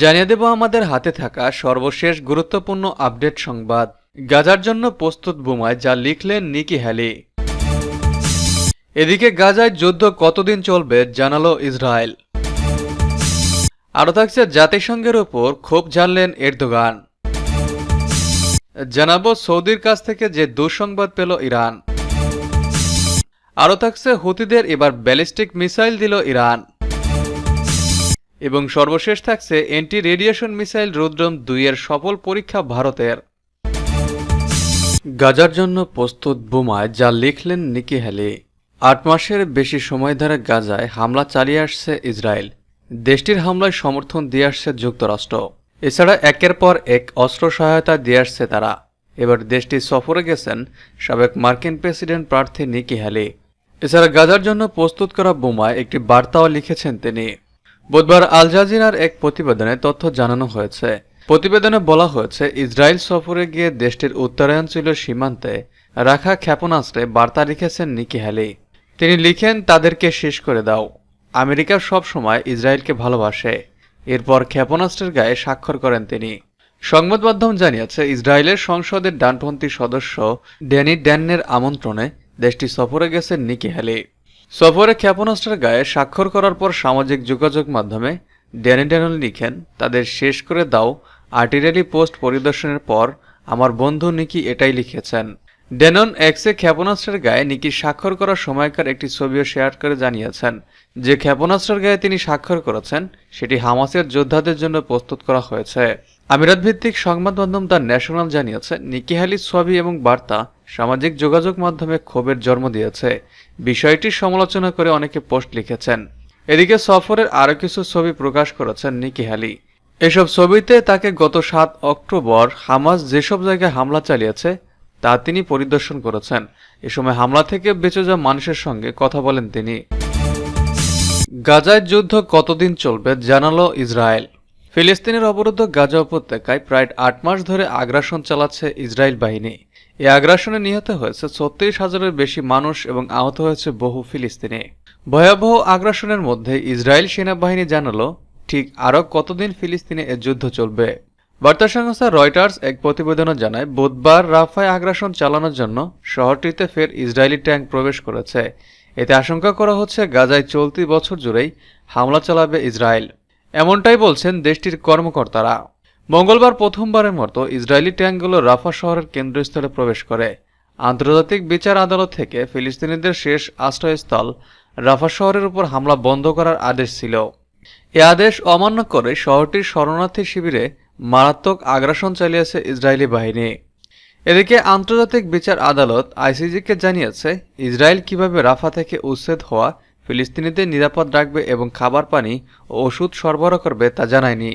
জানিয়ে দেব আমাদের হাতে থাকা সর্বশেষ গুরুত্বপূর্ণ আপডেট সংবাদ। গাজার জন্য প্রস্তুত বোমায় যা লিখলেন নিকি হ্যালি। এদিকে গাজায় যুদ্ধ কতদিন চলবে জানালো ইসরায়েল। আরও থাকছে জাতিসংঘের ওপর ক্ষোভ জানলেন এরদোগান। জানাব সৌদির কাছ থেকে যে দুঃসংবাদ পেল ইরান। আরও থাকছে হুতিদের এবার ব্যালিস্টিক মিসাইল দিল ইরান। এবং সর্বশেষ থাকছে এন্টি রেডিয়েশন মিসাইল রুদ্রম দুইয়ের সফল পরীক্ষা ভারতের। গাজার জন্য প্রস্তুত বোমায় যা লিখলেন নিকি হ্যালি। আট মাসের বেশি সময় ধরে গাজায় হামলা চালিয়ে আসছে ইসরায়েল। দেশটির হামলায় সমর্থন দিয়ে আসছে যুক্তরাষ্ট্র। এছাড়া একের পর এক অস্ত্র সহায়তা দিয়ে আসছে তারা। এবার দেশটি সফরে গেছেন সাবেক মার্কিন প্রেসিডেন্ট প্রার্থী নিকি হ্যালি। এছাড়া গাজার জন্য প্রস্তুত করা বোমায় একটি বার্তাও লিখেছেন তিনি। বুধবার আল জাজিরার এক প্রতিবেদনে তথ্য জানানো হয়েছে। প্রতিবেদনে বলা হয়েছে, ইসরায়েল সফরে গিয়ে দেশটির উত্তরাঞ্চল সীমান্তে রাখা ক্ষেপণাস্ত্রে বার্তা লিখেছেন নিকি হ্যালি। তিনি লিখেন, তাদেরকে শেষ করে দাও। আমেরিকা সব সময় ইসরায়েলকে ভালোবাসে। এরপর ক্ষেপণাস্ত্রের গায়ে স্বাক্ষর করেন তিনি। সংবাদ মাধ্যম জানিয়েছে, ইসরায়েলের সংসদের ডানপন্থী সদস্য ড্যানি ড্যানের আমন্ত্রণে দেশটি সফরে গেছেন নিকি হ্যালি। সফরে ক্ষেপণাস্ত্রের গায়ে স্বাক্ষর করার পর সামাজিক যোগাযোগ মাধ্যমে ড্যানি ড্যানল লিখেন, তাদের শেষ করে দাও, আর্টিলারি পোস্ট পরিদর্শনের পর আমার বন্ধু নিকি এটাই লিখেছেন। ডেনন এক্সে ক্ষেপণাস্ত্রের গায়ে নিকি স্বাক্ষর করার সময়কার একটি ছবিও শেয়ার করে জানিয়েছেন। যে ক্ষেপণাস্ত্রের গায়ে তিনি স্বাক্ষর করেছেন, সেটি হামাসের যোদ্ধাদের জন্য প্রস্তুত করা হয়েছে। আমিরাত ভিত্তিক সংবাদ মাধ্যম দ্য ন্যাশনাল জানিয়েছে, নিকি হ্যালির ছবি এবং বার্তা সামাজিক যোগাযোগ মাধ্যমে ক্ষোভের জন্ম দিয়েছে। বিষয়টির সমালোচনা করে অনেকে পোস্ট লিখেছেন। এদিকে সফরের আরও কিছু ছবি প্রকাশ করেছেন নিকি হ্যালি এসব ছবিতে তাকে গত সাত অক্টোবর হামাস যেসব জায়গায় হামলা চালিয়েছে, তা তিনি পরিদর্শন করেছেন। এ সময় হামলা থেকে বেঁচে যাওয়া মানুষের সঙ্গে কথা বলেন তিনি। গাজায় যুদ্ধ কতদিন চলবে জানালো ইসরায়েল। ফিলিস্তিনের অবরুদ্ধ গাজা উপত্যকায় প্রায় আট মাস ধরে আগ্রাসন চালাচ্ছে ইসরায়েল বাহিনী। এই আগ্রাসনে নিহত হয়েছে ছত্রিশ হাজারের বেশি মানুষ এবং আহত হয়েছে বহু ফিলিস্তিনি। ভয়াবহ আগ্রাসনের মধ্যে ইসরায়েল সেনাবাহিনী জানালো, ঠিক আরও কতদিন ফিলিস্তিনে এ যুদ্ধ চলবে? বার্তা সংস্থা রয়টার্স এক প্রতিবেদনে জানায়, বুধবার রাফায় আগ্রাসন চালানোর জন্য শহরটিতে ফের ইসরায়েলি ট্যাঙ্ক প্রবেশ করেছে। এতে আশঙ্কা করা হচ্ছে, গাজায় চলতি বছর জুড়েই হামলা চালাবে ইসরায়েল। এমনটাই বলছেন দেশটির কর্মকর্তারা। মঙ্গলবার প্রথমবারের মতো ইসরায়েলি ট্যাঙ্কগুলো রাফা শহরের কেন্দ্রস্থলে প্রবেশ করে। আন্তর্জাতিক বিচার আদালত থেকে ফিলিস্তিনিদের শেষ আশ্রয়স্থল রাফা শহরের উপর হামলা বন্ধ করার আদেশ ছিল। এ আদেশ অমান্য করে শহরটির শরণার্থী শিবিরে মারাত্মক আগ্রাসন চালিয়েছে ইসরায়েলি বাহিনী। এদিকে আন্তর্জাতিক বিচার আদালত আইসিজিকে জানিয়েছে, ইসরায়েল কীভাবে রাফা থেকে উচ্ছেদ হওয়া ফিলিস্তিনিদের নিরাপদ রাখবে এবং খাবার পানি ও ওষুধ সরবরাহ করবে তা জানায়নি।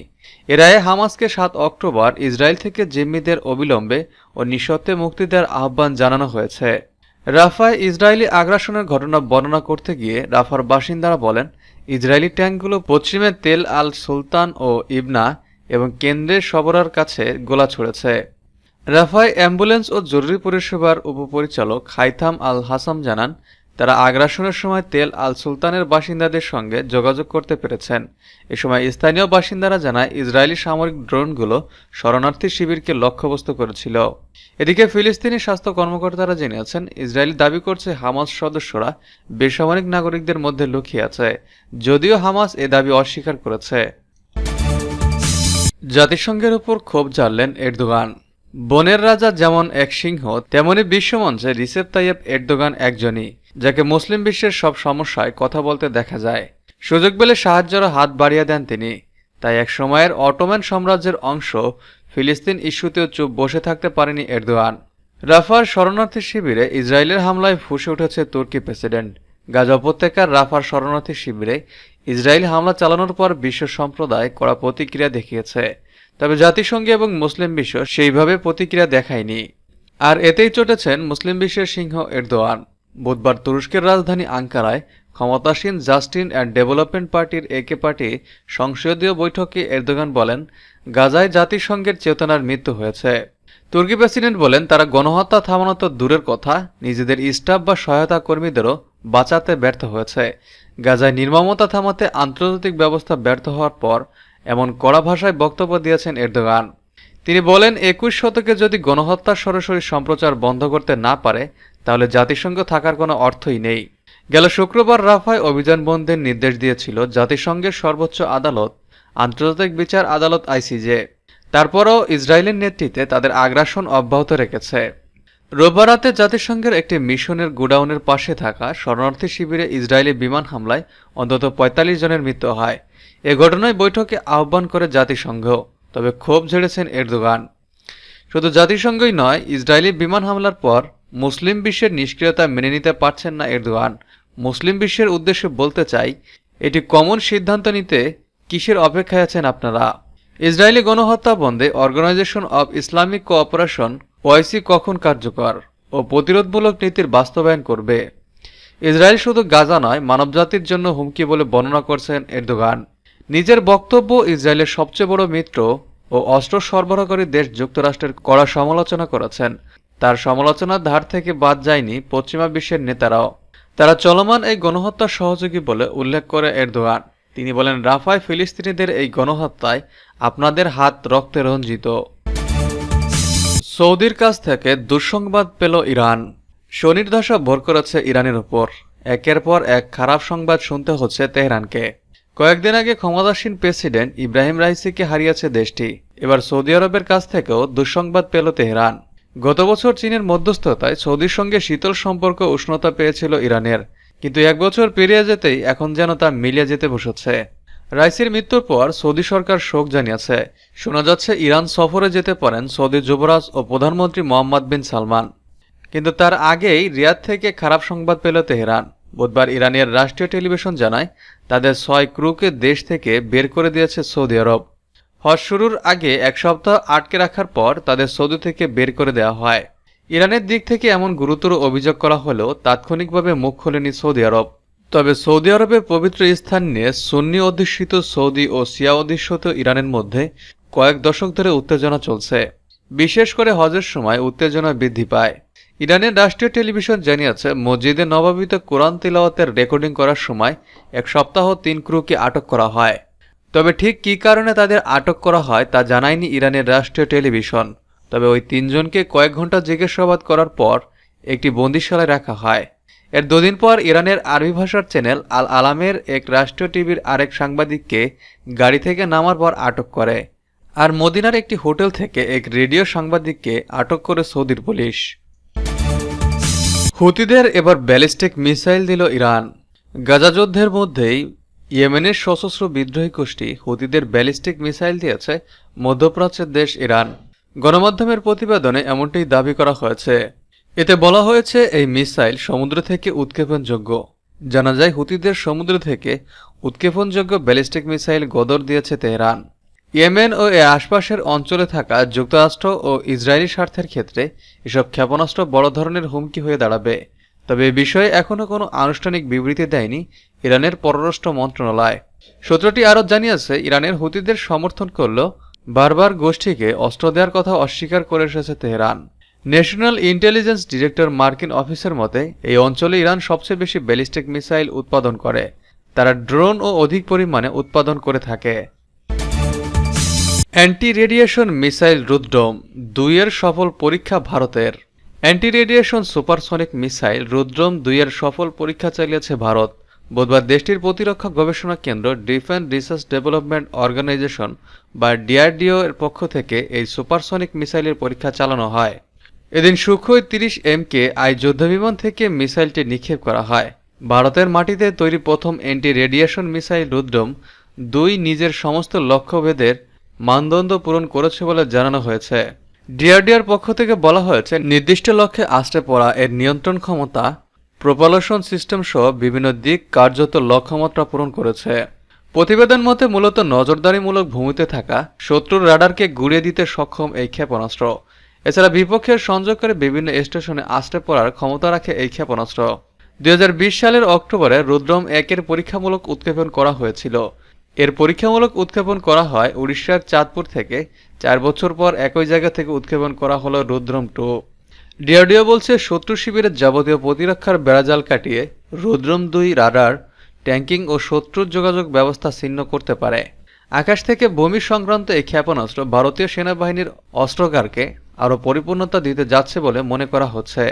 এ রায়ে হামাসকে সাত অক্টোবর ইসরায়েল থেকে জিম্মিদের অবিলম্বে ও নিঃশর্তে মুক্তি দেওয়ার আহ্বান জানানো হয়েছে। রাফায় ইসরায়েলি আগ্রাসনের ঘটনা বর্ণনা করতে গিয়ে রাফার বাসিন্দারা বলেন, ইসরায়েলি ট্যাঙ্কগুলো পশ্চিমে তেল আল সুলতান ও ইবনা এবং কেন্দ্রের সবরার কাছে গোলা ছুড়েছে। রাফায় অ্যাম্বুলেন্স ও জরুরি পরিষেবার উপপরিচালক হাইথাম আল হাসাম জানান তারা আগ্রাসনের সময় তেল আল সুলতানের বাসিন্দাদের সঙ্গে যোগাযোগ করতে পেরেছেন। এ সময় স্থানীয় বাসিন্দারা জানায়, ইসরায়েলি সামরিক ড্রোনগুলো শরণার্থী শিবিরকে লক্ষ্যবস্তু করেছিল। এদিকে ফিলিস্তিনি স্বাস্থ্য কর্মকর্তারা জেনেছেন ইসরায়েল দাবি করছে, হামাস সদস্যরা বেসামরিক নাগরিকদের মধ্যে লুকিয়ে আছে। যদিও হামাস এ দাবি অস্বীকার করেছে। জাতিসংঘের উপর ক্ষোভ জানলেন এরদোগান। বনের রাজা যেমন এক সিংহ, তেমনি বিশ্বমঞ্চে রিসেপ তাইয়েব এরদোগান একজনই। যাকে মুসলিম বিশ্বের সব সমস্যায় কথা বলতে দেখা যায়। সুযোগ পেলে সাহায্যের হাত বাড়িয়ে দেন তিনি। তাই এক সময়ের অটোম্যান সাম্রাজ্যের অংশ ফিলিস্তিন ইস্যুতেও চুপ বসে থাকতে পারেনি এরদোয়ান। রাফার শরণার্থী শিবিরে ইসরায়েলের হামলায় ফুসে উঠেছে তুর্কি প্রেসিডেন্ট। গাজা উপত্যকার রাফার শরণার্থী শিবিরে ইসরায়েল হামলা চালানোর পর বিশ্ব সম্প্রদায় কড়া প্রতিক্রিয়া দেখিয়েছে। তবে জাতিসংঘ এবং মুসলিম বিশ্ব সেইভাবে প্রতিক্রিয়া দেখায়নি। আর এতেই চটেছেন মুসলিম বিশ্বের সিংহ এরদোয়ান। বুধবার তুরস্কের রাজধানী আঙ্কারায় ক্ষমতাসীন জাস্টিন অ্যান্ড ডেভেলপমেন্ট পার্টির একে পার্টি সংসদীয় বৈঠকে এরদোগান বলেন, গাজায় জাতিসংঘের চেতনার মৃত্যু হয়েছে। তুর্কি প্রেসিডেন্ট বলেন, তারা গণহত্যা থামানো তো দূরের কথা, নিজেদের স্টাফ বা সহায়তা কর্মীদেরও বাঁচাতে ব্যর্থ হয়েছে। গাজায় নির্মমতা থামাতে আন্তর্জাতিক ব্যবস্থা ব্যর্থ হওয়ার পর এমন কড়া ভাষায় বক্তব্য দিয়েছেন এরদোগান। তিনি বলেন, একুশ শতকে যদি গণহত্যা সরাসরি সম্প্রচার বন্ধ করতে না পারে, তাহলে জাতিসংঘ থাকার কোনো অর্থই নেই। গেল শুক্রবার রাফায় অভিযান বন্ধের নির্দেশ দিয়েছিল জাতিসংঘের সর্বোচ্চ আদালত, আন্তর্জাতিক বিচার আদালত আইসিজে। তারপরও ইসরায়েলের নেতৃত্বে তাদের আগ্রাসন অব্যাহত রেখেছে। রোববার রাতে জাতিসংঘের একটি মিশনের গোডাউনের পাশে থাকা শরণার্থী শিবিরে ইসরায়েলি বিমান হামলায় অন্তত পঁয়তাল্লিশ জনের মৃত্যু হয়। এ ঘটনায় বৈঠকে আহ্বান করে জাতিসংঘ। তবে ক্ষোভ ঝেড়েছেন এরদোগান। শুধু জাতিসংঘই নয়, ইসরায়েলি বিমান হামলার পর মুসলিম বিশ্বের নিষ্ক্রিয়তা মেনে নিতে পারছেন না এরদোয়ান মুসলিম বিশ্বের উদ্দেশ্যে বলতে চাই, এটি কমন সিদ্ধান্ত নিতে কিসের অপেক্ষায় আছেন আপনারা? ইসরায়েলি গণহত্যা বন্ধে Organisation of Islamic Cooperation, OIC, কখন কার্যকর ও প্রতিরোধমূলক নীতির বাস্তবায়ন করবে? ইসরায়েল শুধু গাজা নয়, মানবজাতির জন্য হুমকি বলে বর্ণনা করছেন এরদোগান। নিজের বক্তব্য ইসরায়েলের সবচেয়ে বড় মিত্র ও অস্ত্র সরবরাহকারী দেশ যুক্তরাষ্ট্রের কড়া সমালোচনা করেছেন। তার সমালোচনার ধার থেকে বাদ যায়নি পশ্চিমা বিশ্বের নেতারাও। তারা চলমান এই গণহত্যার সহযোগী বলে উল্লেখ করে এরদোয়ান। তিনি বলেন, রাফায় ফিলিস্তিনিদের এই গণহত্যায় আপনাদের হাত রক্তে রঞ্জিত। সৌদির কাছ থেকে দুঃসংবাদ পেল ইরান। শনির দশা ভর করেছে ইরানের উপর। একের পর এক খারাপ সংবাদ শুনতে হচ্ছে তেহরানকে। কয়েকদিন আগে ক্ষমতাসীন প্রেসিডেন্ট ইব্রাহিম রাইসিকে হারিয়েছে দেশটি। এবার সৌদি আরবের কাছ থেকেও দুঃসংবাদ পেল তেহরান। গত বছর চীনের মধ্যস্থতায় সৌদির সঙ্গে শীতল সম্পর্ক উষ্ণতা পেয়েছিল ইরানের। কিন্তু এক বছর পেরিয়ে যেতেই এখন যেন তা মিলিয়ে যেতে বসেছে। রাইসির মৃত্যুর পর সৌদি সরকার শোক জানিয়েছে। শোনা যাচ্ছে, ইরান সফরে যেতে পারেন সৌদি যুবরাজ ও প্রধানমন্ত্রী মোহাম্মদ বিন সালমান। কিন্তু তার আগেই রিয়াদ থেকে খারাপ সংবাদ পেল তেহরান। বুধবার ইরানের রাষ্ট্রীয় টেলিভিশন জানায়, তাদের ছয় ক্রুকে দেশ থেকে বের করে দিয়েছে সৌদি আরব। হজ শুরুর আগে এক সপ্তাহ আটকে রাখার পর তাদের সৌদি থেকে বের করে দেওয়া হয়। ইরানের দিক থেকে এমন গুরুতর অভিযোগ করা হলেও তাৎক্ষণিকভাবে মুখ খোলেনি সৌদি আরব। তবে সৌদি আরবের পবিত্র স্থান নিয়ে সুন্নি অধ্যুষিত সৌদি ও সিয়া অধ্যুষিত ইরানের মধ্যে কয়েক দশক ধরে উত্তেজনা চলছে। বিশেষ করে হজের সময় উত্তেজনা বৃদ্ধি পায়। ইরানের রাষ্ট্রীয় টেলিভিশন জানিয়েছে, মসজিদে নবাবিতে কোরআন তিলাওয়াতের রেকর্ডিং করার সময় এক সপ্তাহ তিন ক্রুকে আটক করা হয়। তবে ঠিক কী কারণে তাদের আটক করা হয় তা জানায়নি ইরানের রাষ্ট্রীয় টেলিভিশন। তবে ওই তিনজনকে কয়েক ঘণ্টা জিজ্ঞাসাবাদ করার পর একটি বন্দিশালায় রাখা হয়। এর দুদিন পর ইরানের আরবি ভাষার চ্যানেল আল আলামের এক রাষ্ট্রীয় টিভির আরেক সাংবাদিককে গাড়ি থেকে নামার পর আটক করে। আর মদিনার একটি হোটেল থেকে এক রেডিও সাংবাদিককে আটক করে সৌদির পুলিশ। হুতিদের এবার ব্যালিস্টিক মিসাইল দিল ইরান। গাজা যুদ্ধের মধ্যেই ইয়েমেনের সশস্ত্র বিদ্রোহী গোষ্ঠী হুতিদের ব্যালিস্টিক মিসাইল দিয়েছে মধ্যপ্রাচ্যের দেশ ইরান। গণমাধ্যমের প্রতিবেদনে এমনটি দাবি করা হয়েছে। এতে বলা হয়েছে, এই মিসাইল সমুদ্র থেকে উৎক্ষেপণযোগ্য। জানা যায়, হুতিদের সমুদ্র থেকে উৎক্ষেপণযোগ্য ব্যালিস্টিক মিসাইল গদর দিয়েছে তেহরান। ইয়েমেন ও এর আশপাশের অঞ্চলে থাকা যুক্তরাষ্ট্র ও ইসরায়েলি স্বার্থের ক্ষেত্রে এসব ক্ষেপণাস্ত্র বড় ধরনের হুমকি হয়ে দাঁড়াবে। তবে এ বিষয়ে এখনও কোনো আনুষ্ঠানিক বিবৃতি দেয়নি ইরানের পররাষ্ট্র মন্ত্রণালয়। সূত্রটি আরও জানিয়েছে, ইরানের হুতিদের সমর্থন করলেও বারবার গোষ্ঠীকে অস্ত্র দেওয়ার কথা অস্বীকার করে এসেছে তেহরান। ন্যাশনাল ইন্টেলিজেন্স ডিরেক্টর মার্কিন অফিসের মতে, এই অঞ্চলে ইরান সবচেয়ে বেশি ব্যালিস্টিক মিসাইল উৎপাদন করে। তারা ড্রোন ও অধিক পরিমাণে উৎপাদন করে থাকে। অ্যান্টি রেডিয়েশন মিসাইল রুদ্রম দুইয়ের সফল পরীক্ষা ভারতের। Anti radiation supersonic missile Rudram দুইয়ের সফল পরীক্ষা চালিয়েছে ভারত। বুধবার দেশটির প্রতিরক্ষা গবেষণা কেন্দ্র ডিফেন্স রিসার্চ ডেভেলপমেন্ট অর্গানাইজেশন বা ডিআরডিও এর পক্ষ থেকে এই সুপারসনিক মিসাইলের পরীক্ষা চালানো হয়। এদিন সুখই তিরিশ এমকে আই যুদ্ধবিমান থেকে মিসাইলটি নিক্ষেপ করা হয়। ভারতের মাটিতে তৈরি প্রথম অ্যান্টি রেডিয়েশন মিসাইল রুদ্রম দুই নিজের সমস্ত লক্ষ্যভেদের মানদণ্ড পূরণ করেছে বলে জানানো হয়েছে। ডিআরডিআর পক্ষ থেকে বলা হয়েছে, নির্দিষ্ট লক্ষ্যে আশ্রে পড়া এর নিয়ন্ত্রণ ক্ষমতা, প্রপালশন সিস্টেম সহ বিভিন্ন দিক কার্যত লক্ষ্যমাত্রা পূরণ করেছে। প্রতিবেদন মতে, মূলত নজরদারিমূলক ভূমিতে থাকা শত্রুর রাডারকে গুড়িয়ে দিতে সক্ষম এই ক্ষেপণাস্ত্র। এছাড়া বিপক্ষের সংযোগকারী বিভিন্ন স্টেশনে আশ্রে পড়ার ক্ষমতা রাখে এই ক্ষেপণাস্ত্র। দুই হাজার বিশ সালের অক্টোবরে রুদ্রম একের পরীক্ষামূলক উৎক্ষেপণ করা হয়েছিল। এর পরীক্ষামূলক উৎক্ষেপণ করা হয় উড়িষ্যার চাঁদপুর থেকে। চার বছর পর একই জায়গা থেকে উৎক্ষেপণ করা হলো রুদ্রম টু। ডিআরডিও বলছে, শত্রু শিবিরের যাবতীয় প্রতিরক্ষার বেড়াজাল কাটিয়ে রুদ্রম দুই রাডার, ট্যাঙ্কিং ও শত্রুর যোগাযোগ ব্যবস্থা ছিন্ন করতে পারে। আকাশ থেকে ভূমি সংক্রান্ত এই ক্ষেপণাস্ত্র ভারতীয় সেনাবাহিনীর অস্ত্রাগারকে আরও পরিপূর্ণতা দিতে যাচ্ছে বলে মনে করা হচ্ছে।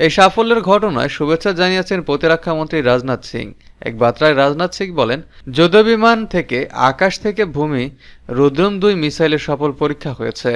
এই সাফল্যের ঘটনায় শুভেচ্ছা জানিয়েছেন প্রতিরক্ষামন্ত্রী রাজনাথ সিং। এক বার্তায় রাজনাথ সিং বলেন, যুদ্ধবিমান থেকে আকাশ থেকে ভূমি রুদ্রম দুই মিসাইলের সফল পরীক্ষা হয়েছে।